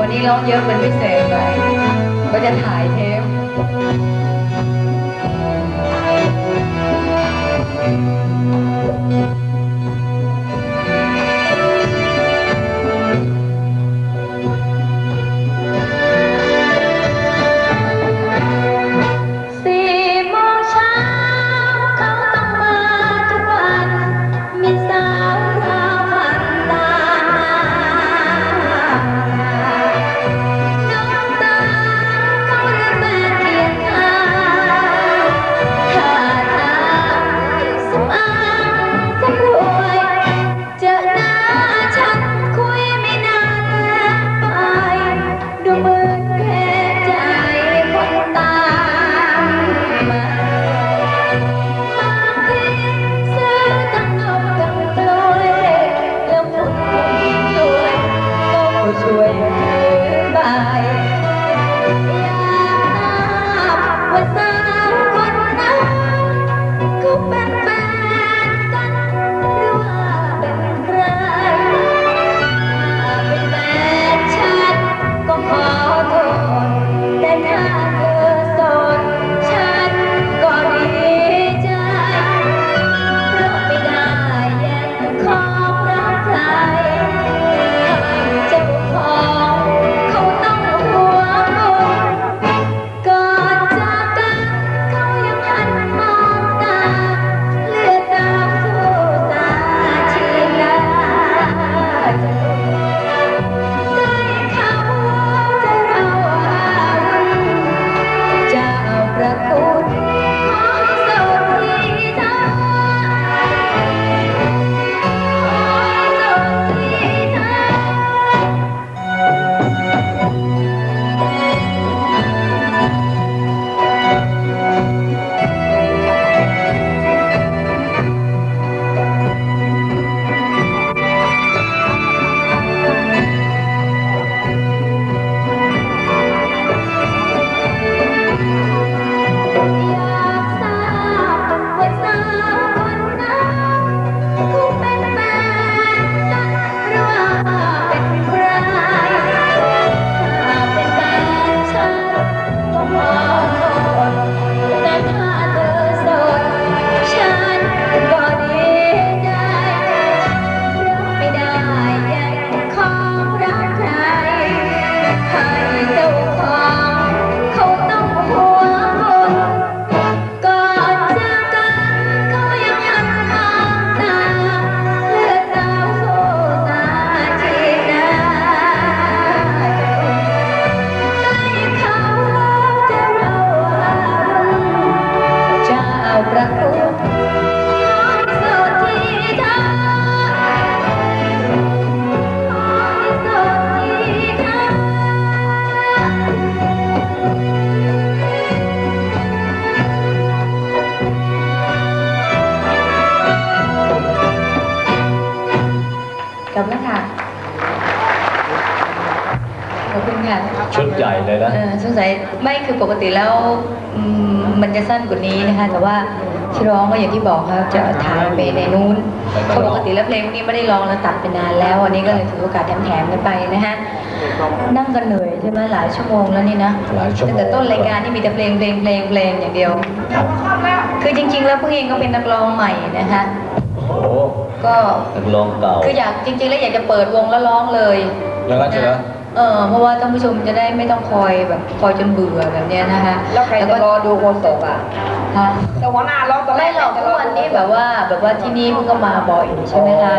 วันนี้ร้องเยอะเป็นพิเศษไปก็จะถ่ายเทป กลับแล้วค่ะขอบคุณค่ะชุดใหญ่เลยนะ เออสงสัยไม่คือปกติแล้วอืมมันจะสั้นกว่านี้นะคะ แต่ว่าที่ร้องก็อย่างที่บอกครับจะถ่ายไปในนู้นเพราะปกติแล้วเพลงพวกนี้ไม่ได้ร้องแล้วตัดไปนานแล้ววันนี้ก็เลยถือโอกาสแถมๆกันไปนะฮะนั่งกันเหนื่อยใช่ไหมหลายชั่วโมงแล้วนี่นะหลายชั่วโมง ตั้งแต่ต้นรายการนี่มีแต่เพลงเพลงเพลงเพลงอย่างเดียว ครับ คือจริงๆ แล้วเพิ่งเองก็เป็นนักร้องใหม่นะคะโอ้โห ก็นักร้องเก่า คืออยากจริงๆ แล้วอยากจะเปิดวงแล้วร้องเลยอย่างนั้นใช่ไหมเออเพราะว่าท่านผู้ชมจะได้ไม่ต้องคอยแบบคอยจนเบื่อแบบเนี้ยนะคะแล้วใครจะรอดูโคศกอะฮะแต่หัวหน้าร้องตอนแรไม่กหรอกทุกวันนี้แบบว่าแบบว่าที่นี่มันก็มาบ่อยใช่ไหมคะ